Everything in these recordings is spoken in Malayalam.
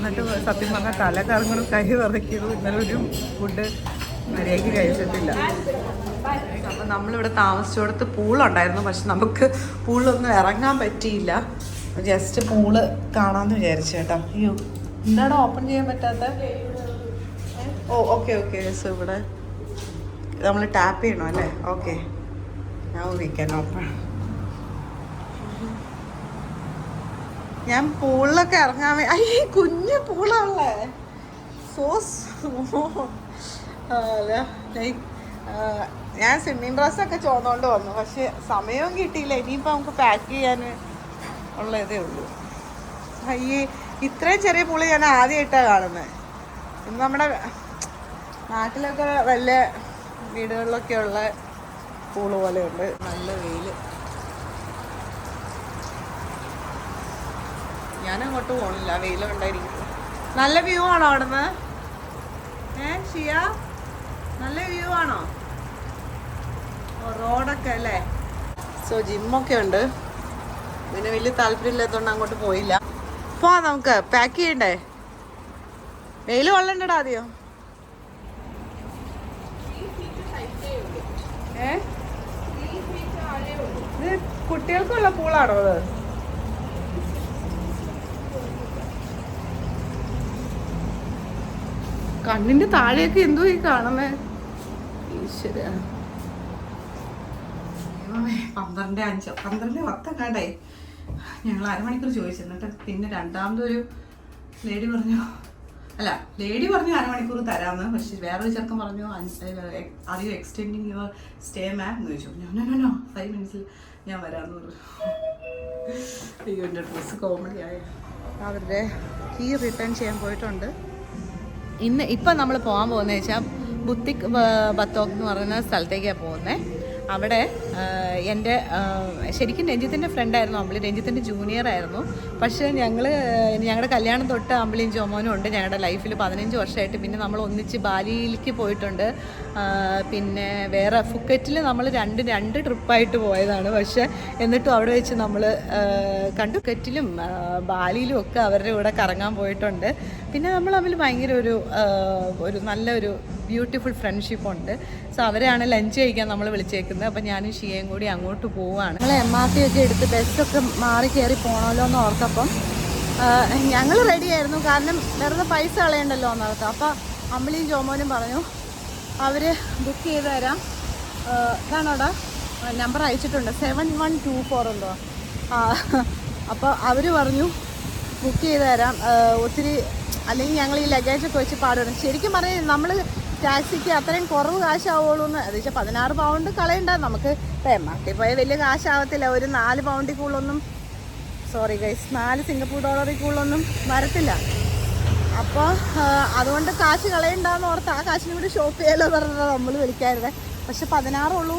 എന്നിട്ട് സത്യം പറഞ്ഞാൽ തല കറങ്ങണം കൈ വിറയ്ക്കുന്നു. ഇന്നലെ ഒരു ഫുഡ് മര്യാദയ്ക്ക് കഴിച്ചിട്ടില്ല. അപ്പം നമ്മളിവിടെ താമസിച്ചിടത്ത് പൂളുണ്ടായിരുന്നു. പക്ഷെ നമുക്ക് പൂളിലൊന്നും ഇറങ്ങാൻ പറ്റിയില്ല. ജസ്റ്റ് പൂൾ കാണാമെന്ന് വിചാരിച്ചു കേട്ടോ. അയ്യോ എന്താണ് ഓപ്പൺ ചെയ്യാൻ പറ്റാത്ത? ഓ ഓക്കെ ഓക്കെ സോ ഇവിടെ നമ്മൾ ടാപ്പ് ചെയ്യണം അല്ലേ? ഓക്കെ ഞാൻ വിളിക്കാൻ ഓപ്പൺ ഞാൻ പൂളിലൊക്കെ ഇറങ്ങാൻ ഐ കുഞ്ഞു പൂളാണല്ലേ. സോ ഞാൻ സ്വിമ്മിങ് ഡ്രസ്സൊക്കെ ചോന്നുകൊണ്ട് വന്നു. പക്ഷെ സമയവും കിട്ടിയില്ല. ഇനിയിപ്പോൾ നമുക്ക് പാക്ക് ചെയ്യാൻ ഉള്ള ഇതേ ഉള്ളൂ. അയ്യേ ഇത്രയും ചെറിയ പുളി ഞാൻ ആദ്യമായിട്ടാണ് കാണുന്നത് ഇന്ന് നമ്മുടെ നാട്ടിലൊക്കെ വലിയ വീടുകളിലൊക്കെ ഉള്ള പൂൾ പോലെയുണ്ട്. നല്ല വെയിൽ ഞാൻ അങ്ങോട്ട് പോണില്ല വെയിലുണ്ടായിരിക്കും നല്ല വ്യൂ ആണോ അവിടുന്ന്? ഏ ഷിയ? നല്ല വ്യൂ ആണോ? റോഡൊക്കെ അല്ലേ? സോ ജിമ്മൊക്കെ ഉണ്ട്. പിന്നെ വലിയ താല്പര്യമില്ലാത്തതുകൊണ്ട് അങ്ങോട്ട് പോയില്ല. പോ നമുക്ക്. പാക്ക് ചെയ്യണ്ടേ? വെയിൽ കൊള്ളണ്ടടാ ആദ്യം. ഏ? കുട്ടികൾക്കുള്ള പൂളാണോ അത്? കണ്ണിന്റെ താഴെയൊക്കെ എന്തോ ഈ കാണുന്നേ? ഈശ്വര. പന്ത്രണ്ട് അഞ്ച് പന്ത്രണ്ട് പത്തൊക്കെ ഞങ്ങൾ അരമണിക്കൂർ ചോദിച്ചു എന്നിട്ട് പിന്നെ രണ്ടാമതൊരു ലേഡി പറഞ്ഞു അല്ല ലേഡി പറഞ്ഞു അരമണിക്കൂർ തരാമെന്ന് പക്ഷെ വേറൊരു ചെറുക്കം പറഞ്ഞു അറിയോ എക്സ്റ്റെൻഡിങ് യുവർ സ്റ്റേ മാം എന്ന് ചോദിച്ചു. ഞാൻ നോ ഫൈവ് മിനിറ്റ്സിൽ ഞാൻ വരാമെന്ന് പറഞ്ഞു. അയ്യോ എന്റെ ഡ്രസ്സ് കോമഡി ആയ. അവരുടെ കീ റിട്ടേൺ ചെയ്യാൻ പോയിട്ടുണ്ട്. ഇന്ന് ഇപ്പം നമ്മൾ പോകാൻ പോകുന്നത് വെച്ചാൽ ബുത്തിക് ബത്തോക്ക് എന്ന് പറയുന്ന സ്ഥലത്തേക്കാണ് പോകുന്നത്. അവിടെ എന്റെ ശരിക്കും രഞ്ജിത്തിന്റെ ഫ്രണ്ടായിരുന്നു അമ്പിളി. രഞ്ജിത്തിന്റെ ജൂനിയർ ആയിരുന്നു. പക്ഷേ ഞങ്ങൾ ഞങ്ങളുടെ കല്യാണം തൊട്ട് അമ്പിളിയും ജോമോനും ഉണ്ട്. ഞങ്ങളുടെ ലൈഫിൽ പതിനഞ്ച് വർഷമായിട്ട് പിന്നെ നമ്മൾ ഒന്നിച്ച് ബാലിയിലേക്ക് പോയിട്ടുണ്ട്. പിന്നെ വേറെ ഫുക്കറ്റിൽ നമ്മൾ രണ്ട് രണ്ട് ട്രിപ്പായിട്ട് പോയതാണ്. പക്ഷേ എന്നിട്ടും അവിടെ വെച്ച് നമ്മൾ കണ്ടു. ഫുക്കറ്റിലും ബാലിയിലും ഒക്കെ അവരുടെ കൂടെ കറങ്ങാൻ പോയിട്ടുണ്ട്. പിന്നെ നമ്മൾ തമ്മിൽ ഭയങ്കര ഒരു ഒരു നല്ലൊരു ബ്യൂട്ടിഫുൾ ഫ്രണ്ട്ഷിപ്പ് ഉണ്ട്. സോ അവരെയാണ് ലഞ്ച് കഴിക്കാൻ നമ്മൾ വിളിച്ചേക്കുന്നത്. അപ്പം ഞാനും ഷിയയും കൂടി അങ്ങോട്ട് പോവുകയാണ് നമ്മൾ എം ആർ ടി ഒക്കെ എടുത്ത് ബസ്സൊക്കെ മാറി കയറി പോകണമല്ലോ എന്ന് ഓർത്തപ്പം ഞങ്ങൾ റെഡി ആയിരുന്നു. കാരണം വെറുതെ പൈസ കളയണ്ടല്ലോ എന്നോർത്ത് അപ്പോൾ അമ്പിളിയും ജോമോനും പറഞ്ഞു അവർ ബുക്ക് ചെയ്ത് തരാം. ഇതാണോടാ? നമ്പർ അയച്ചിട്ടുണ്ട്. സെവൻ വൺ ടു ഫോർ എന്തോ. അപ്പോൾ അവർ പറഞ്ഞു ബുക്ക് ചെയ്ത് തരാം. ഒത്തിരി അല്ലെങ്കിൽ ഞങ്ങൾ ഈ ലഗേജൊക്കെ വെച്ച് പാടുകയാണ് ശരിക്കും പറഞ്ഞാൽ നമ്മൾ ടാക്സിക്ക് അത്രയും കുറവ് കാശാവുള്ളൂ എന്ന് അത് വെച്ചാൽ പതിനാറ് പൗണ്ട് കളയണ്ട. നമുക്ക് എം ആർ ടി പോയാൽ വലിയ കാശാവത്തില്ല. ഒരു നാല് പൗണ്ടിൽ കൂടുതലൊന്നും സോറി ഗൈസ് നാല് സിംഗപ്പൂർ ഡോളറിൽ കൂടുതലൊന്നും വരത്തില്ല. അപ്പോൾ അതുകൊണ്ട് കാശ് കളയണ്ടെന്ന് ഓർത്ത് ആ കാശിന് കൂടി ഷോപ്പ് ചെയ്യാലോ പറഞ്ഞത് നമ്മൾ വിളിക്കായിരുന്നേ. പക്ഷെ പതിനാറുള്ളൂ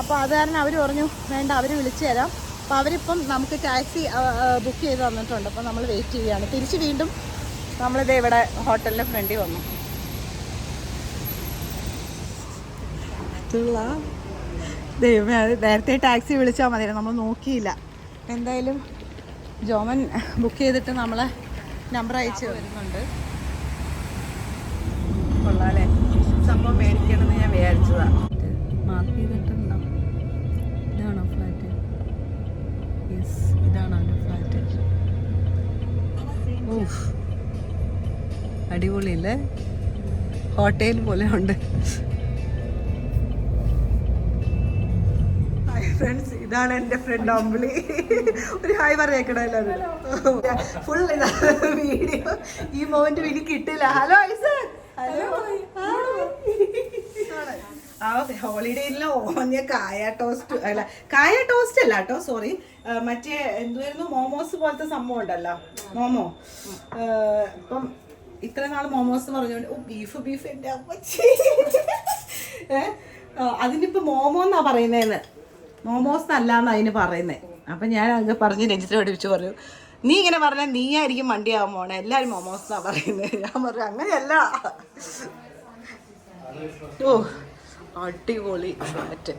അപ്പോൾ അത് കാരണം അവർ പറഞ്ഞു വേണ്ട അവർ വിളിച്ചു തരാം. അപ്പോൾ അവരിപ്പം നമുക്ക് ടാക്സി ബുക്ക് ചെയ്ത് തന്നിട്ടുണ്ട്. അപ്പോൾ നമ്മൾ വെയിറ്റ് ചെയ്യുകയാണ്. തിരിച്ച് വീണ്ടും നമ്മളിത് ഇവിടെ ഹോട്ടലിന്റെ ഫ്രണ്ടിൽ വന്നു. ദൈവമേ നേരത്തെ ടാക്സി വിളിച്ചാൽ മതി നമ്മൾ നോക്കിയില്ല. എന്തായാലും ജോമൻ ബുക്ക് ചെയ്തിട്ട് നമ്മളെ നമ്പർ അയച്ചു വരുന്നുണ്ട് കൊള്ളാലേ. സംഭവം മേടിക്കണമെന്ന് ഞാൻ വിചാരിച്ചതാണ് മാർക്ക് ചെയ്തിട്ടുണ്ടോ? ഇതാണോ ഫ്ലാറ്റ് യെസ് ഇതാണ് അവന്റെ ഫ്ലാറ്റ് ഓഫ് അടിപൊളിയല്ലേ ഹോട്ടൽ പോലെ ഉണ്ട്. ഫ്രണ്ട്സ് ഇതാണ് എന്റെ ഫ്രണ്ട് അമ്പിളി. ഒരു ഹായ് പറയേക്കണ എല്ലാവരും ഫുൾ വീഡിയോ ഈ മൊമെന്റ് എനിക്ക് കിട്ടില്ല. ഹലോ ഐസ ഹലോ ആ ഹോളിഡേയിലെ ഓഞ്ഞ കായ ടോസ്റ്റ് അല്ല കായ ടോസ്റ്റ് അല്ല കേട്ടോ സോറി മറ്റേ എന്തുവായിരുന്നു? മോമോസ് പോലത്തെ സംഭവം ഉണ്ടല്ലോ. മോമോ ആ, ഇപ്പം ഇത്ര നാൾ മോമോസ് പറഞ്ഞുകൊണ്ട് ഓ ബീഫ് ബീഫ് എന്റെ അമ്മച്ചി. ഏ, ആ, അതിനിപ്പോ മോമോ എന്നാ പറയുന്നതെന്ന് മോമോസ് എന്നല്ലാന്ന് അതിന് പറയുന്നത് അപ്പം ഞാൻ അങ്ങ് പറഞ്ഞ് രഞ്ജിത്തിനെ പഠിപ്പിച്ച് പറഞ്ഞു. നീ ഇങ്ങനെ പറഞ്ഞാൽ നീ ആയിരിക്കും വണ്ടിയാവാൻ പോണേ എല്ലാരും മോമോസ് എന്നാ പറയുന്നത് ഞാൻ പറഞ്ഞു അങ്ങനെയല്ല. ഓ അടിപൊളി മറ്റേ.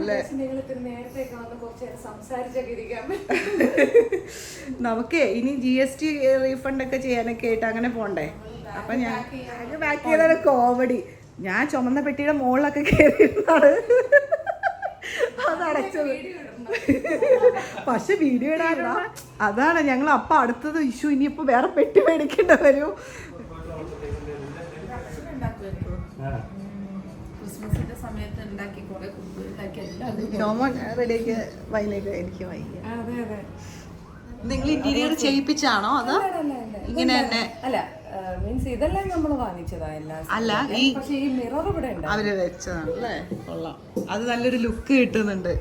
നമുക്ക് ഇനി ജി എസ് ടി റീഫണ്ട് ഒക്കെ ചെയ്യാനൊക്കെ ആയിട്ട് അങ്ങനെ പോണ്ടേ? അപ്പൊ ഞാൻ ബാക്ക് ചെയ്താണ് കോമഡി ഞാൻ ചുമന്ന പെട്ടിയുടെ മുകളിലൊക്കെ കയറിയിരുന്നാണ് അതടച്ചത് പക്ഷെ വീഡിയോ ഇടാറില്ല അതാണ് ഞങ്ങൾ അപ്പൊ അടുത്തത് ഇഷ്യൂ ഇനിയിപ്പോ വേറെ പെട്ടി മേടിക്കേണ്ട വരൂ. സമയത്ത് ഉണ്ടാക്കി കുറെ എല്ലാം റെഡിയാക്കി എനിക്ക് അതെ അതെ. നിങ്ങൾ ഇന്റീരിയർ ചെയ്യിപ്പിച്ചാണോ അതോ ഇങ്ങനെ തന്നെ? അല്ല മീൻസ് ഇതെല്ലാം നമ്മൾ വാങ്ങിച്ചതാ എല്ലാം അല്ല, ഈ- പക്ഷെ ഈ മിറർ ഇവിടെ ഉണ്ട്. അവർ വെച്ചതാണ്. അല്ലേ? കൊള്ളാം. അത് നല്ലൊരു ലുക്ക് കിട്ടുന്നുണ്ട്.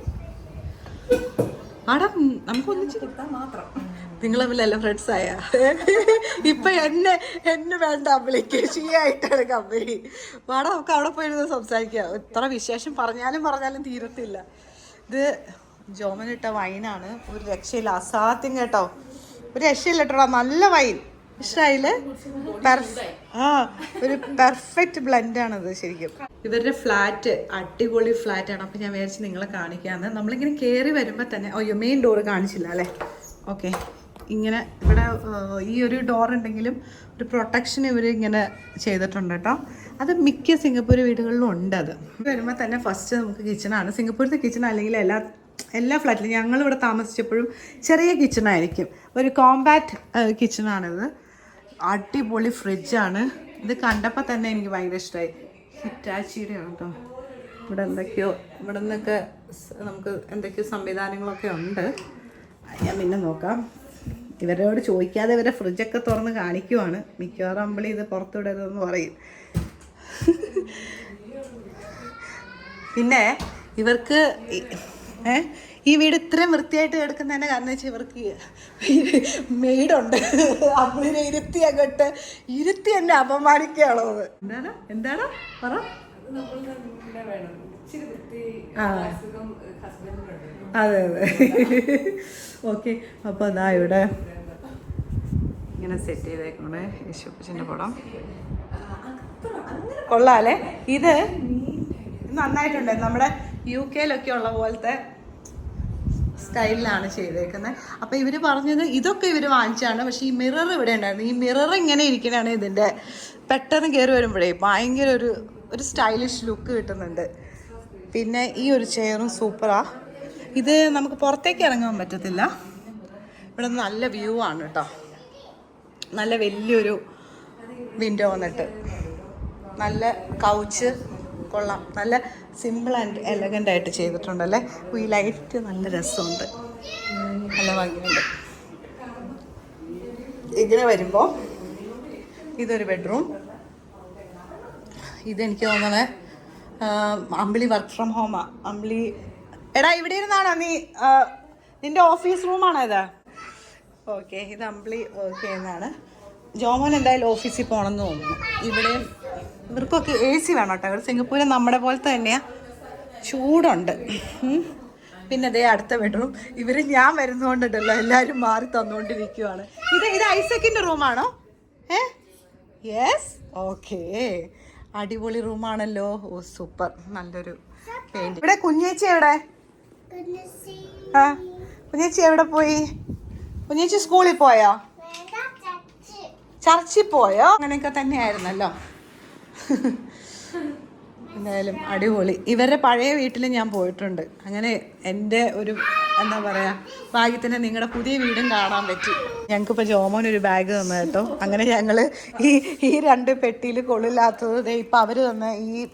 മാഡം നമുക്ക് ഒന്നിച്ച് കൊടുത്താൽ മാത്രം. നിങ്ങൾ തമ്മിലല്ല ഫ്രണ്ട്സ് ആയ. ഇപ്പൊ എന്നെ എന്നെ വേണ്ട അമ്പലിക്ക് ഷീയായിട്ടാണ് കമ്പനി മാഡം നമുക്ക് അവിടെ പോയിരുന്ന് സംസാരിക്കാം. ഇത്ര വിശേഷം പറഞ്ഞാലും പറഞ്ഞാലും തീരത്തില്ല. ഇത് ജോമൻ ഇട്ട വൈനാണ് ഒരു രക്ഷയില്ല. അസാധ്യം കേട്ടോ. ഒരു രക്ഷയില്ല കേട്ടോ. നല്ല വൈൻ ഇഷ്ടായില്ലേ? ആ ഒരു പെർഫെക്റ്റ് ബ്ലെൻഡ് ആണത് ശരിക്കും. ഇവരുടെ ഫ്ലാറ്റ് അടിപൊളി ഫ്ലാറ്റ് ആണ്. അപ്പൊ ഞാൻ വിചാരിച്ച് നിങ്ങളെ കാണിക്കാന്ന് നമ്മളിങ്ങനെ കയറി വരുമ്പോ തന്നെ അയ്യോ മെയിൻ ഡോർ കാണിച്ചില്ല അല്ലേ? ഓക്കെ ഇങ്ങനെ ഇവിടെ ഈ ഒരു ഡോർ ഉണ്ടെങ്കിലും ഒരു പ്രൊട്ടക്ഷൻ ഇവർ ഇങ്ങനെ ചെയ്തിട്ടുണ്ട് കേട്ടോ. അത് മിക്ക സിംഗപ്പൂർ വീടുകളിലും ഉണ്ട് അത്. വരുമ്പോൾ തന്നെ ഫസ്റ്റ് നമുക്ക് കിച്ചണാണ് സിംഗപ്പൂരത്തെ കിച്ചൺ അല്ലെങ്കിൽ എല്ലാ എല്ലാ ഫ്ലാറ്റിലും ഞങ്ങളിവിടെ താമസിച്ചപ്പോഴും ചെറിയ കിച്ചണായിരിക്കും ഒരു കോമ്പാക്റ്റ് കിച്ചണാണിത് അടിപൊളി ഫ്രിഡ്ജാണ് ഇത് കണ്ടപ്പോൾ തന്നെ എനിക്ക് ഭയങ്കര ഇഷ്ടമായി ഹിറ്റാച്ചിയുടെ ആണ് കേട്ടോ. ഇവിടെ എന്തൊക്കെയോ ഇവിടെ നിന്നൊക്കെ നമുക്ക് എന്തൊക്കെയോ സംവിധാനങ്ങളൊക്കെ ഉണ്ട്. ഞാൻ പിന്നെ നോക്കാം. ഇവരോട് ചോദിക്കാതെ ഇവരെ ഫ്രിഡ്ജൊക്കെ തുറന്ന് കാണിക്കുവാണ്. മിക്കവാറും അമ്പളി ഇത് പുറത്തുവിടരുതെന്ന് പറയും. പിന്നെ ഇവർക്ക് ഈ- വീട് ഇത്രയും വൃത്തിയായിട്ട് കിടക്കുന്നതിന്റെ കാരണം വെച്ചാൽ ഇവർക്ക് മെയ്ഡുണ്ട്. അമ്മിനെ ഇരുത്തി അങ്ങോട്ട് ഇരുത്തി എന്നെ അപമാനിക്കുകയാണോ എന്താണ് എന്താണ് പറ. അതെ അതെ. ഓക്കെ. അപ്പോൾ അതാ ഇവിടെ ഇങ്ങനെ സെറ്റ് ചെയ്തേക്കണേ. യേശുപ്പച്ചന്റെ പടം. കൊള്ളാല്ലേ? ഇത് നന്നായിട്ടുണ്ട്. നമ്മുടെ യു കെയിലൊക്കെ ഉള്ള പോലത്തെ സ്റ്റൈലിലാണ് ചെയ്തേക്കുന്നത് അപ്പോൾ ഇവർ പറഞ്ഞത് ഇതൊക്കെ ഇവർ വാങ്ങിച്ചാണ്. പക്ഷേ ഈ മിറർ ഇവിടെ ഉണ്ടായിരുന്നു. ഈ മിറർ ഇങ്ങനെ ഇരിക്കണതാണ് ഇതിന്റെ പെട്ടെന്ന് കയറി വരുമ്പോഴേ ഭയങ്കര ഒരു ഒരു സ്റ്റൈലിഷ് ലുക്ക് കിട്ടുന്നുണ്ട്. പിന്നെ ഈ ഒരു ചെയറും സൂപ്പറാ. ഇത് നമുക്ക് പുറത്തേക്ക് ഇറങ്ങാൻ പറ്റത്തില്ല. ഇവിടെ നല്ല വ്യൂ ആണ് കേട്ടോ നല്ല വലിയൊരു വിൻഡോ വന്നിട്ട്. നല്ല കൗച്ച് കൊള്ളാം. നല്ല സിമ്പിൾ ആൻഡ് എലഗന്റ് ആയിട്ട് ചെയ്തിട്ടുണ്ടല്ലേ? ഈ ലൈറ്റ് നല്ല രസമുണ്ട്. നല്ല ഭംഗിയുണ്ട്. ഇങ്ങനെ വരുമ്പോൾ ഇതൊരു ബെഡ്റൂം ഇതെനിക്ക് തോന്നണേ അമ്പിളി വർക്ക് ഫ്രം ഹോമാ അമ്പിളി എടാ ഇവിടെ ഇരുന്നാണോ നീ? നിന്റെ ഓഫീസ് റൂമാണോ ഇത്? ഓക്കെ ഇത് അമ്പിളി വർക്ക് ചെയ്യുന്നതാണ്. ജോമോൻ എന്തായാലും ഓഫീസിൽ പോകണമെന്ന് തോന്നുന്നു. ഇവിടെ ഇവർക്കൊക്കെ എ സി വേണം കേട്ടോ. സിംഗപ്പൂരിൽ നമ്മുടെ പോലത്തെ തന്നെയാ. ചൂടുണ്ട്. പിന്നെ അതേ അടുത്ത ബെഡ്റൂം. ഇവർ ഞാൻ വരുന്നോണ്ടിട്ടല്ലോ. എല്ലാവരും മാറി തന്നുകൊണ്ടിരിക്കുവാണ് ഇത് ഇത് ഐസക്കിന്റെ റൂമാണോ ഏ? യെസ് ഓക്കേ അടിപൊളി റൂമാണല്ലോ. ഓ സൂപ്പർ. നല്ലൊരു പെയിന്റ് ഇവിടെ കുഞ്ഞേച്ചി എവിടെ? ആ കുഞ്ഞേച്ചി എവിടെ പോയി? കുഞ്ഞേച്ചി സ്കൂളിൽ പോയോ? ചർച്ചിൽ പോയോ? അങ്ങനെയൊക്കെ തന്നെയായിരുന്നല്ലോ. എന്തായാലും അടിപൊളി. ഇവരുടെ പഴയ വീട്ടിൽ ഞാൻ പോയിട്ടുണ്ട്. അങ്ങനെ എന്റെ ഒരു എന്താ പറയുക ഭാഗ്യത്തിന് നിങ്ങളുടെ പുതിയ വീടും കാണാൻ പറ്റി. ഞങ്ങൾക്കിപ്പോൾ ജോമോൻ ഒരു ബാഗ് തന്നു കേട്ടോ. അങ്ങനെ ഞങ്ങൾ ഈ ഈ രണ്ട് പെട്ടിയിൽ കൊള്ളില്ലാത്തത് ഇപ്പം അവർ തന്ന ഈ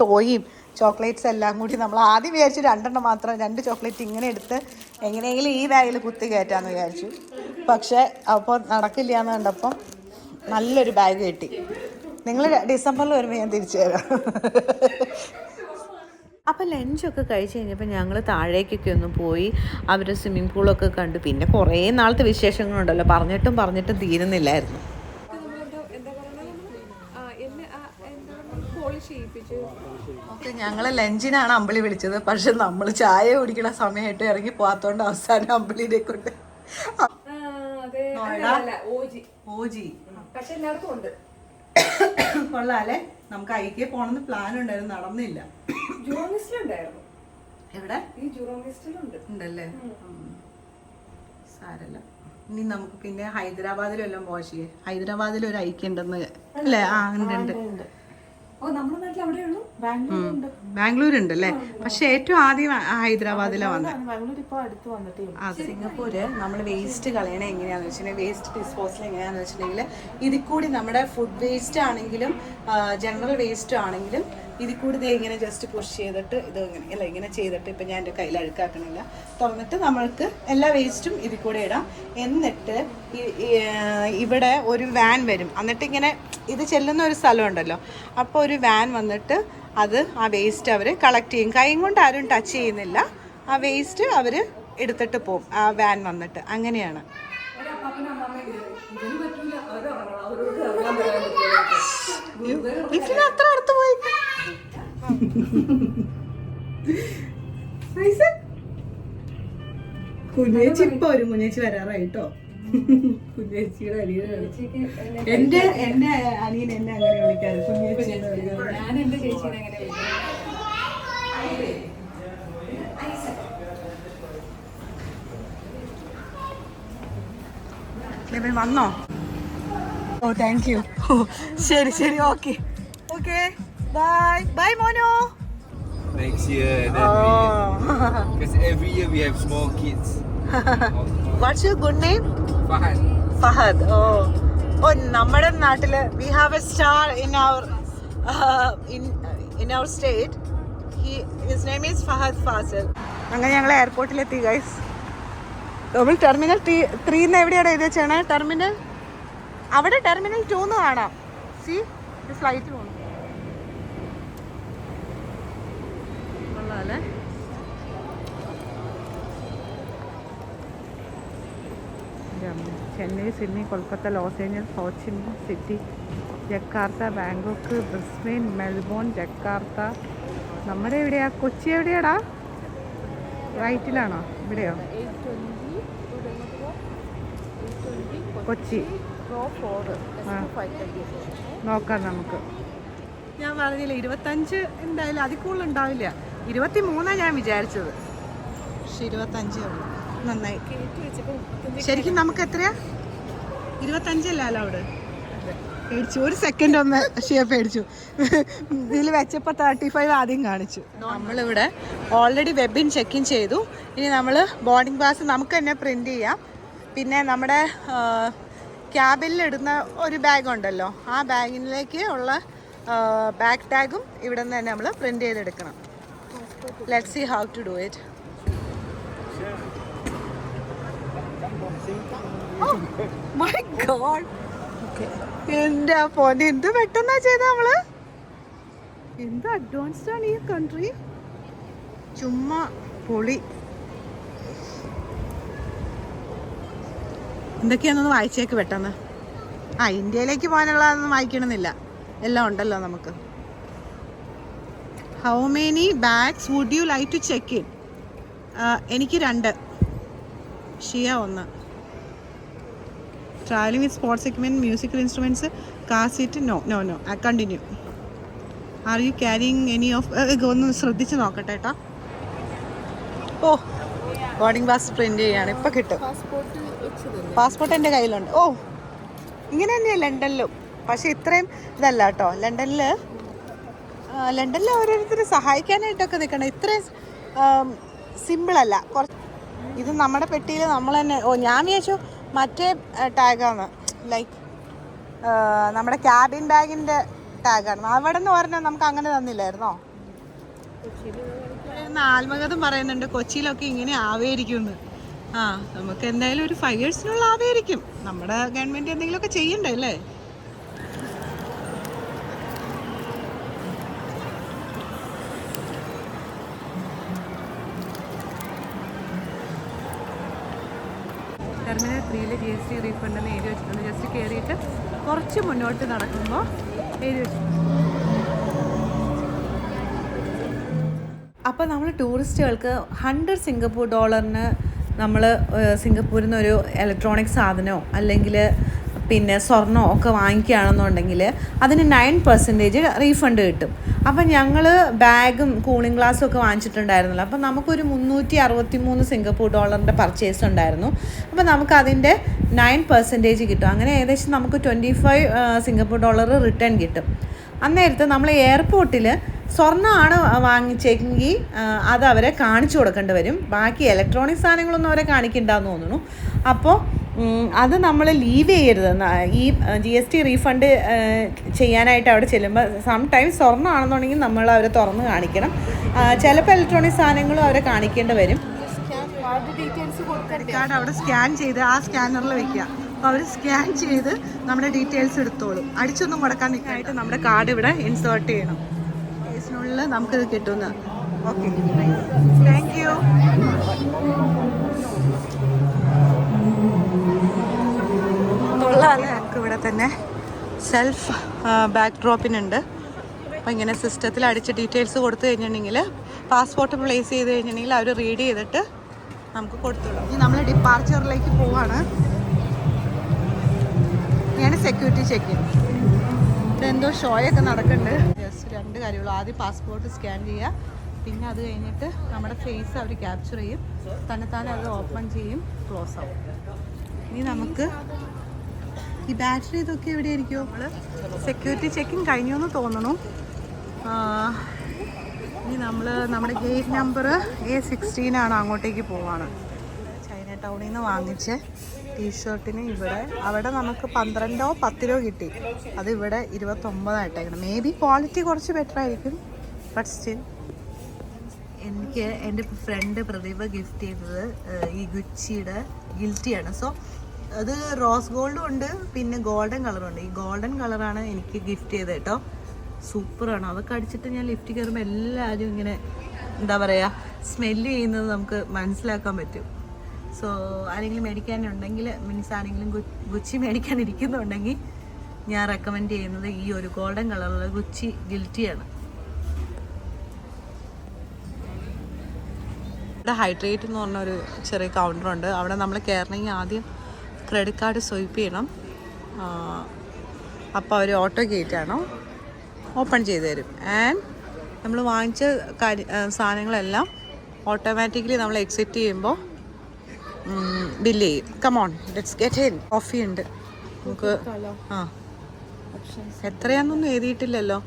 ടോയും ചോക്ലേറ്റ്സ് എല്ലാം കൂടി നമ്മൾ ആദ്യം വിചാരിച്ചു രണ്ടെണ്ണം മാത്രം രണ്ട് ചോക്ലേറ്റ് ഇങ്ങനെ എടുത്ത് എങ്ങനെയെങ്കിലും ഈ ബാഗിൽ കുത്തി കയറ്റാമെന്ന് വിചാരിച്ചു. പക്ഷേ അപ്പോൾ നടക്കില്ല എന്ന് കണ്ടപ്പം നല്ലൊരു ബാഗ് കിട്ടി. നിങ്ങൾ ഡിസംബറിൽ വരുമ്പോൾ ഞാൻ തിരിച്ചു തരാം അപ്പം ലഞ്ചൊക്കെ കഴിച്ച് കഴിഞ്ഞപ്പോൾ ഞങ്ങൾ താഴേക്കൊക്കെ ഒന്ന് പോയി അവർ സ്വിമ്മിംഗ് പൂളൊക്കെ കണ്ടു. പിന്നെ കുറേ നാളത്തെ വിശേഷങ്ങളുണ്ടല്ലോ. പറഞ്ഞിട്ടും പറഞ്ഞിട്ടും തീരുന്നില്ലായിരുന്നു. ഓക്കെ പറയുക എന്നെ പോളിഷ് ചെയ്യിപ്പിച്ചു ഞങ്ങൾ ലഞ്ചിനാണ് അമ്പിളി വിളിച്ചത്. പക്ഷെ നമ്മൾ ചായ കുടിക്കണ സമയമായിട്ട് ഇറങ്ങി പോകാത്തോണ്ട് അവസാനം അമ്പിളിനെ കൊണ്ട്. ഓജി. ഓജി. പക്ഷെ എല്ലാവർക്കും ഉണ്ട്. കൊള്ളാല്ലേ? നമുക്ക് ഐക്യ പോണെന്ന് പ്ലാൻ ഉണ്ടായിരുന്നു നടന്നില്ല. ജൂറോമിസ്റ്റിലുണ്ടായിരുന്നു. എവിടെ? ഈ ജൂറോമിസ്റ്റിലുണ്ട്. ഉണ്ടല്ലേ? സാരല്ല. ഇനി നമുക്ക് പിന്നെ ഹൈദരാബാദിലും എല്ലാം പോവാ ഹൈദരാബാദിൽ ഒരു ഐക്യ ഉണ്ടെന്ന്. അല്ലേ? ആ ഉണ്ട് ഉണ്ട്. ബാംഗ്ലൂർ ഉണ്ട് അല്ലേ പക്ഷെ ഏറ്റവും ആദ്യം ഹൈദരാബാദിലാണ് വന്നത്. ബാംഗ്ലൂർ ഇപ്പൊ അടുത്ത് വന്നിട്ടേ സിംഗപ്പൂര് നമ്മൾ വേസ്റ്റ് കളയണ എങ്ങനെയാന്ന് വെച്ചിട്ടുണ്ടെങ്കിൽ വേസ്റ്റ് ഡിസ്പോസൽ എങ്ങനെയാന്ന് വെച്ചിട്ടുണ്ടെങ്കിൽ ഇതിൽ കൂടി നമ്മുടെ ഫുഡ് വേസ്റ്റ് ആണെങ്കിലും ജനറൽ വേസ്റ്റ് ആണെങ്കിലും ഇതിൽ കൂടി ഇങ്ങനെ ജസ്റ്റ് പുഷ് ചെയ്തിട്ട് ഇത് ഇങ്ങനെ അല്ല ഇങ്ങനെ ചെയ്തിട്ട് ഇപ്പം ഞാൻ എന്റെ കയ്യിൽ അഴുക്കാക്കണില്ല തുറന്നിട്ട് നമ്മൾക്ക് എല്ലാ വേസ്റ്റും ഇതിൽ കൂടെ ഇടാം എന്നിട്ട് ഇവിടെ ഒരു വാൻ വരും എന്നിട്ട് ഇങ്ങനെ ഇത് ചെല്ലുന്ന ഒരു സ്ഥലമുണ്ടല്ലോ അപ്പോൾ ഒരു വാൻ വന്നിട്ട് അത് ആ വേസ്റ്റ് അവർ കളക്ട് ചെയ്യും കൈ കൊണ്ട് ആരും ടച്ച് ചെയ്യുന്നില്ല ആ വേസ്റ്റ് അവർ എടുത്തിട്ട് പോകും ആ വാൻ വന്നിട്ട് അങ്ങനെയാണ് അടുത്ത് പോയി കുഞ്ഞേച്ചി ഇപ്പൊ ഒരു കുഞ്ഞേച്ചി വരാറായിട്ടോ? കുഞ്ഞേച്ചിയുടെ അനിയനാണ് എന്റെ എന്റെ അനിയൻ എന്നെ അങ്ങനെ വിളിക്കാറ്. കുഞ്ഞേച്ചി. ഞാൻ എന്റെ ചേച്ചീനെ എങ്ങനെ വിളിക്കും. ഇവൻ വന്നോ? ഓ താങ്ക് യു ശരി ശരി ഓക്കെ. ഓക്കെ. ബൈ ബൈ മോനോ next year Oh. because every year we have small kids. What's your good name Fahad. Fahad ഓ ഓ നമ്മുടെ നാട്ടിൽ we have a star in our in our state he his name is Fahad Faasil അങ്ങനെ ഞങ്ങൾ എയർപോർട്ടിലെത്തി ഗൈസ് നമ്മൾ ടെർമിനൽ ത്രീ ത്രീന്ന് എവിടെയാണ് എഴുതി വെച്ചാണ് ടെർമിനൽ അവിടെ ടെർമിനൽ ടൂന്ന് കാണാം. സി ഫ്ലൈറ്റ് പോകുന്നു കൊള്ളാല്ലേ Chennai Sydney Kolkata Los Angeles Ho Chi Minh City Jakarta Bangkok Brisbane Melbourne Jakarta. നമ്മുടെ എവിടെയാ? കൊച്ചി എവിടെയാടാ? റൈറ്റിലാണോ? ഇവിടെയോ? കൊച്ചി. നോക്കാം നമുക്ക്. ഞാൻ പറഞ്ഞില്ല ഇരുപത്തഞ്ച് എന്തായാലും അതിൽ കൂടുതൽ ഉണ്ടാവില്ല. ഇരുപത്തി മൂന്നാണ് ഞാൻ വിചാരിച്ചത്. പക്ഷെ ഇരുപത്തഞ്ചേ ഉള്ളൂ. നന്നായി. ശരിക്കും നമുക്ക് എത്രയാ? ഇരുപത്തഞ്ചല്ലല്ലോ അവിടെ പേടിച്ചു. ഒരു സെക്കൻഡ് ഒന്ന് ഷിയ പേടിച്ചു. ഇതിൽ വെച്ചപ്പോൾ തേർട്ടി ഫൈവ് ആദ്യം കാണിച്ചു. നമ്മളിവിടെ ഓൾറെഡി വെബിൻ ചെക്ക് ഇൻ ചെയ്തു. ഇനി നമ്മൾ ബോർഡിംഗ് പാസ് നമുക്ക് തന്നെ പ്രിന്റ് ചെയ്യാം. പിന്നെ നമ്മുടെ ക്യാബിലിടുന്ന ഒരു ബാഗ് ഉണ്ടല്ലോ. ആ ബാഗിലേക്ക് ഉള്ള ബാക്ക് ടാഗും ഇവിടെ നിന്ന് തന്നെ നമ്മൾ പ്രിന്റ് ചെയ്തെടുക്കണം. Let see how to do it my god എന്റെ പോന്നെ എന്ത് പെട്ടെന്നാ ചെയ്ത നമ്മൾ എന്ത് അഡ്വാൻസ്ഡ് ആണ് ഈ കൺട്രി ചുമ്മാ പൊളി. എന്തൊക്കെയാണെന്ന് വായിച്ചേക്ക് പെട്ടെന്ന്. ആ ഇന്ത്യയിലേക്ക് പോകാനുള്ളതൊന്നും വായിക്കണമെന്നില്ല. എല്ലാം ഉണ്ടല്ലോ നമുക്ക്. How many bags would you like to check in എനിക്ക് രണ്ട്. ഷിയ ഒന്ന്. Travelling with sports equipment musical instruments car seat no no no I continue are you carrying any of ഒന്ന് ശ്രദ്ധിച്ച് നോക്കട്ടെ കേട്ടോ ഓ ബോർഡിംഗ് പാസ് പ്രിന്റ് ചെയ്യാണ്. ഇപ്പം കിട്ടും. പാസ്പോർട്ട് എന്റെ കയ്യിലുണ്ട്. ഓ ഇങ്ങനെ തന്നെയാണ് ലണ്ടനിലും. പക്ഷേ ഇത്രയും ഇതല്ല കേട്ടോ ലണ്ടനിൽ ലണ്ടനിൽ ഓരോരുത്തരെ സഹായിക്കാനായിട്ടൊക്കെ നിൽക്കണം ഇത്രയും സിമ്പിളല്ല. കുറച്ച് ഇത് നമ്മുടെ പെട്ടിയിൽ നമ്മൾ തന്നെ ഓ ഞാൻ വിചാരിച്ചു മറ്റേ ടാഗാണ്. ലൈക്ക് നമ്മുടെ ക്യാബിൻ ബാഗിന്റെ ടാഗാണ്. അവിടെ നിന്ന് പറഞ്ഞാൽ നമുക്ക് അങ്ങനെ തന്നില്ലായിരുന്നോ? ആത്മകഥം പറയുന്നുണ്ട്. കൊച്ചിയിലൊക്കെ ഇങ്ങനെ ആവേയിരിക്കും ആ നമുക്ക് എന്തായാലും ഒരു ഫൈവ് ഇയേഴ്സിനുള്ള ആവേരിക്കും. നമ്മുടെ ഗവൺമെന്റ് എന്തെങ്കിലുമൊക്കെ ചെയ്യണ്ടേ അല്ലേ? ജി എസ് ടി റീഫണ്ട് എന്ന് എഴുതി വെച്ചിട്ടുണ്ട്. ജസ്റ്റ് കയറിയിട്ട് കുറച്ച് മുന്നോട്ട് നടക്കുമ്പോൾ എഴുതി വെച്ചിട്ടുണ്ട്. അപ്പോൾ നമ്മൾ ടൂറിസ്റ്റുകൾക്ക് ഹൺഡ്രഡ് സിംഗപ്പൂർ ഡോളറിന് നമ്മൾ സിംഗപ്പൂരിൽ നിന്ന് ഒരു ഇലക്ട്രോണിക് സാധനമോ അല്ലെങ്കിൽ പിന്നെ സ്വർണമോ ഒക്കെ വാങ്ങിക്കുകയാണെന്നുണ്ടെങ്കിൽ അതിന് നയൻ പെർസെന്റേജ് റീഫണ്ട് കിട്ടും. അപ്പം ഞങ്ങൾ ബാഗും കൂളിംഗ് ഗ്ലാസ്സും ഒക്കെ വാങ്ങിച്ചിട്ടുണ്ടായിരുന്നല്ലോ. അപ്പം നമുക്കൊരു മുന്നൂറ്റി അറുപത്തി മൂന്ന് സിംഗപ്പൂർ ഡോളറിന്റെ പർച്ചേസ് ഉണ്ടായിരുന്നു. അപ്പം നമുക്ക് അതിന്റെ നയൻ പെർസെന്റേജ് കിട്ടും. അങ്ങനെ ഏകദേശം നമുക്ക് twenty five Singapore dollar return കിട്ടും. അന്നേരത്ത് നമ്മൾ എയർപോർട്ടിൽ സ്വർണമാണ് വാങ്ങിച്ചെങ്കിൽ അത് അവരെ കാണിച്ചു കൊടുക്കേണ്ടി വരും. ബാക്കി ഇലക്ട്രോണിക് സാധനങ്ങളൊന്നും അവരെ കാണിക്കണ്ടെന്ന് തോന്നുന്നു. അപ്പോൾ അത് നമ്മൾ ലീവ് ചെയ്യരുത്. ഈ ജി എസ് ടി റീഫണ്ട് ചെയ്യാനായിട്ട് അവിടെ ചെല്ലുമ്പോൾ സം ടൈം സ്വർണമാണെന്നുണ്ടെങ്കിൽ നമ്മൾ അവരെ തുറന്ന് കാണിക്കണം. ചിലപ്പോൾ ഇലക്ട്രോണിക് സാധനങ്ങളും അവരെ കാണിക്കേണ്ടി വരും. കാർഡ് അവിടെ സ്കാൻ ചെയ്ത് ആ സ്കാനറിൽ വെക്കുക അപ്പോൾ അവർ സ്കാൻ ചെയ്ത് നമ്മുടെ ഡീറ്റെയിൽസ് എടുത്തോളും. അടിച്ചൊന്നും കൊടുക്കാൻ നിൽക്കാനായിട്ട് നമ്മുടെ കാർഡ് ഇവിടെ ഇൻസേർട്ട് ചെയ്യണം. കേസിനുള്ളിൽ നമുക്കിത് കിട്ടുന്ന. ഓക്കെ താങ്ക് യു ഞങ്ങൾക്ക് ഇവിടെ തന്നെ സെൽഫ് ബാക്ക് ഡ്രോപ്പിനുണ്ട് അപ്പോൾ ഇങ്ങനെ സിസ്റ്റത്തിൽ അടിച്ച് ഡീറ്റെയിൽസ് കൊടുത്തു കഴിഞ്ഞിട്ടുണ്ടെങ്കിൽ പാസ്പോർട്ട് പ്ലേസ് ചെയ്ത് കഴിഞ്ഞിട്ടുണ്ടെങ്കിൽ അവർ റീഡ് ചെയ്തിട്ട് നമുക്ക് കൊടുത്തുള്ളൂ ഇനി നമ്മൾ ഡിപ്പാർച്ചറിലേക്ക് പോവാണ്. ഇനിയാണ് സെക്യൂരിറ്റി ചെക്ക് ഇവിടെ എന്തോ ഷോയൊക്കെ നടക്കുന്നുണ്ട്. ജസ്റ്റ് രണ്ട് കാര്യമുള്ളൂ. ആദ്യം പാസ്പോർട്ട് സ്കാൻ ചെയ്യുക. പിന്നെ അത് കഴിഞ്ഞിട്ട് നമ്മുടെ ഫേസ് അവർ ക്യാപ്ചർ ചെയ്യും. തന്നെത്താനെ അത് ഓപ്പൺ ചെയ്യും. ക്ലോസ് ആവും. ഇനി നമുക്ക് ഈ ബാറ്ററി ഇതൊക്കെ എവിടെ ആയിരിക്കും നമ്മൾ സെക്യൂരിറ്റി ചെക്കിങ് കഴിഞ്ഞു എന്ന് തോന്നുന്നു ആ, ഇനി നമ്മൾ നമ്മുടെ ഗേറ്റ് നമ്പർ എ സിക്സ്റ്റീൻ ആണ് അങ്ങോട്ടേക്ക് പോവാണ്. ചൈന ടൗണിൽ നിന്ന് വാങ്ങിച്ച ടീഷർട്ടിന് ഇവിടെ അവിടെ നമുക്ക് പന്ത്രണ്ടോ പത്തിലോ കിട്ടി. അത് ഇവിടെ ഇരുപത്തൊമ്പതായിട്ടേക്കണം മേ ബി ക്വാളിറ്റി കുറച്ച് ബെറ്റർ ആയിരിക്കും ബട്ട് സ്റ്റിൽ എനിക്ക് എന്റെ ഫ്രണ്ട് പ്രതിഭ ഗിഫ്റ്റ് ചെയ്തത് ഈ ഗുച്ചിയുടെ ഗിൽറ്റിയാണ് സോ അത് റോസ് ഗോൾഡും ഉണ്ട് പിന്നെ ഗോൾഡൻ കളറും ഉണ്ട്. ഈ ഗോൾഡൻ കളറാണ് എനിക്ക് ഗിഫ്റ്റ് ചെയ്തത് കേട്ടോ. സൂപ്പറാണ്. അതൊക്കെ അടിച്ചിട്ട് ഞാൻ ലിഫ്റ്റ് കയറുമ്പോൾ എല്ലാവരും ഇങ്ങനെ എന്താ പറയുക സ്മെല്ല് ചെയ്യുന്നത് നമുക്ക് മനസ്സിലാക്കാൻ പറ്റും. സോ ആരെങ്കിലും മേടിക്കാനുണ്ടെങ്കിൽ മീൻസ് ആരെങ്കിലും ഗുച്ചി മേടിക്കാൻ ഇരിക്കുന്നുണ്ടെങ്കിൽ ഞാൻ റെക്കമെൻഡ് ചെയ്യുന്നത് ഈ ഒരു ഗോൾഡൻ കളറുള്ള ഗുച്ചി ഗിൽറ്റിയാണ് ഇവിടെ ഹൈഡ്രേറ്റ് എന്ന് പറഞ്ഞൊരു ചെറിയ കൗണ്ടറുണ്ട് അവിടെ നമ്മൾ കയറണമെങ്കിൽ ആദ്യം ക്രെഡിറ്റ് കാർഡ് സ്വൈപ്പ് ചെയ്യണം. അപ്പോൾ അവർ ഓട്ടോ ഗേറ്റാണോ ഓപ്പൺ ചെയ്ത് തരും. ആൻഡ് നമ്മൾ വാങ്ങിച്ച കാര്യ സാധനങ്ങളെല്ലാം ഓട്ടോമാറ്റിക്കലി നമ്മൾ എക്സിറ്റ് ചെയ്യുമ്പോൾ ബില്ല് ചെയ്യും. Come on let's get in coffee ഉണ്ട്. നമുക്ക് ആ. എത്രയാണെന്നൊന്നും എഴുതിയിട്ടില്ലല്ലോ.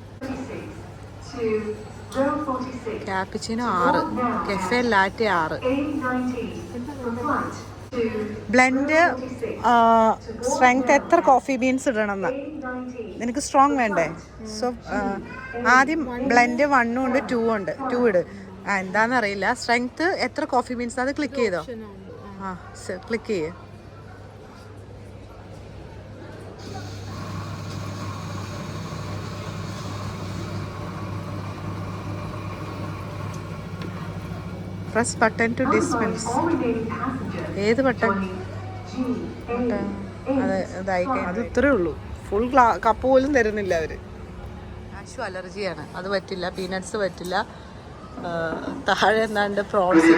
ക്യാപ്പിച്ചിനോ ആറ്. കെഫെ ലാറ്റെ ആറ്. ബ്ലെൻഡ് സ്ട്രെങ്ത് എത്ര കോഫി ബീൻസ് ഇടണമെന്ന്? നിനക്ക് സ്ട്രോങ് വേണ്ടേ? സോ ആദ്യം ബ്ലെൻഡ് വണ്ണും ഉണ്ട് ടൂ ഉണ്ട്. ടൂ ഇട്. ആ എന്താണെന്ന് അറിയില്ല. സ്ട്രെങ്ത് എത്ര കോഫി ബീൻസ്? അത് ക്ലിക്ക് ചെയ്തോ? ആ ക്ലിക്ക് ചെയ്യേ. പ്രസ് ബട്ടൺ ടു ഡിസ്പെൻസ് ഏത് പട്ട? അത് ഇതായി അത് ഇത്രേ ഉള്ളൂ. ഫുൾ കപ്പ് പോലും തരുന്നില്ല അവർ കാശു അലർജിയാണ്. അത് പറ്റില്ല. പീനട്സ് പറ്റില്ല. താഴെ എന്താണ്ട് പ്രോൺസ്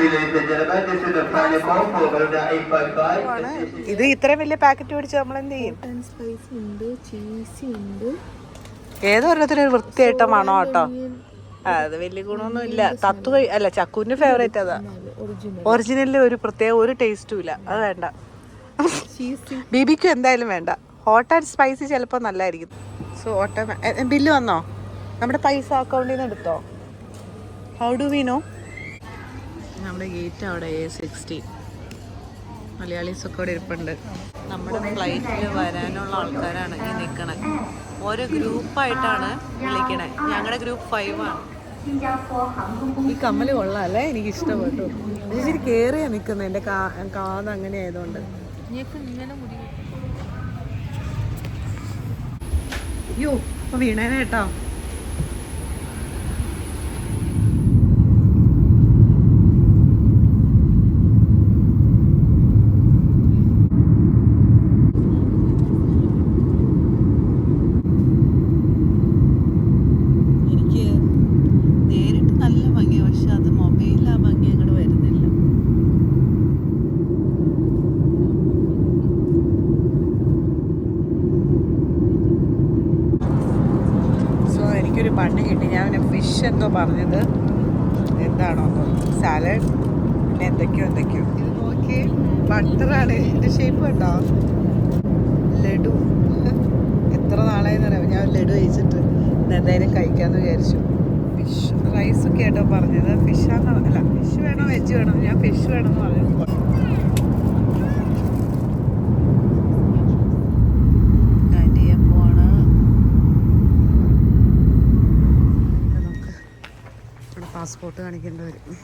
ഇത് ഇത്രയും വലിയ പാക്കറ്റ് മേടിച്ച് നമ്മൾ എന്ത് ചെയ്യും ഏതൊരു ഒരു വൃത്തിയായിട്ട മണോ കേട്ടോ അത് വലിയ ഗുണമൊന്നും ഇല്ല തത്വ അല്ല ചക്കുവിന്റെ ഫേവറേറ്റ് അതാ. ഒറിജിനലിൽ ഒരു പ്രത്യേക ഒരു ടേസ്റ്റും ഇല്ല. അത് വേണ്ട. ബിബിക്കും എന്തായാലും വേണ്ട. ഹോട്ട് ആൻഡ് സ്പൈസി ചിലപ്പോൾ നല്ലതായിരിക്കും സോ ഓട്ടോ ബില്ല് വന്നോ? നമ്മുടെ പൈസ അക്കൗണ്ടിൽ നിന്ന് എടുത്തോ? ഹൗ ഡു വി നോ നമ്മുടെ ഗേറ്റ് അവിടെ എ സിക്സ്റ്റി മലയാളീസ് ഒക്കെ അവിടെ ഇരിപ്പുണ്ട്. നമ്മുടെ ഫ്ലൈറ്റിൽ വരാനുള്ള ആൾക്കാരാണ് ഈ നിൽക്കണേ ഓരോ ഗ്രൂപ്പായിട്ടാണ് വിളിക്കണേ. ഞങ്ങളുടെ ഗ്രൂപ്പ് ഫൈവ് ആണ്. ഈ കമ്മൽ കൊള്ളാല്ലേ? എനിക്ക് ഇഷ്ടപ്പെട്ടു ഇച്ചിരി കേറിയാ നിൽക്കുന്നത് എന്റെ കാ കാത് അങ്ങനെ ആയതുകൊണ്ട്. അയ്യോ അപ്പൊ വീണേനെ കേട്ടോ എനിക്ക് നേരിട്ട് നല്ല ഭംഗിയാണ് പക്ഷെ അത് മൊബൈൽ രണ്ട് കിട്ടി ഞാൻ പിന്നെ ഫിഷ് എന്തോ പറഞ്ഞത് എന്താണോ സാലഡ് പിന്നെ എന്തൊക്കെയോ എന്തൊക്കെയോ നോക്കി ബട്ടറാണ്. ഇതിന്റെ ഷേപ്പ് കണ്ടോ? ലഡു. എത്ര നാളായെന്ന് അറിയാം ഞാൻ ലഡു കഴിച്ചിട്ട് എന്തായാലും കഴിക്കാമെന്ന് വിചാരിച്ചു. ഫിഷ് റൈസ് ആയിട്ടോ പറഞ്ഞത്. ഫിഷാന്ന് അല്ല ഫിഷ് വേണോ വെജ് വേണോ? ഞാൻ ഫിഷ് വേണമെന്ന് പറഞ്ഞു. പാസ്പോർട്ട് കാണിക്കേണ്ടി വരും.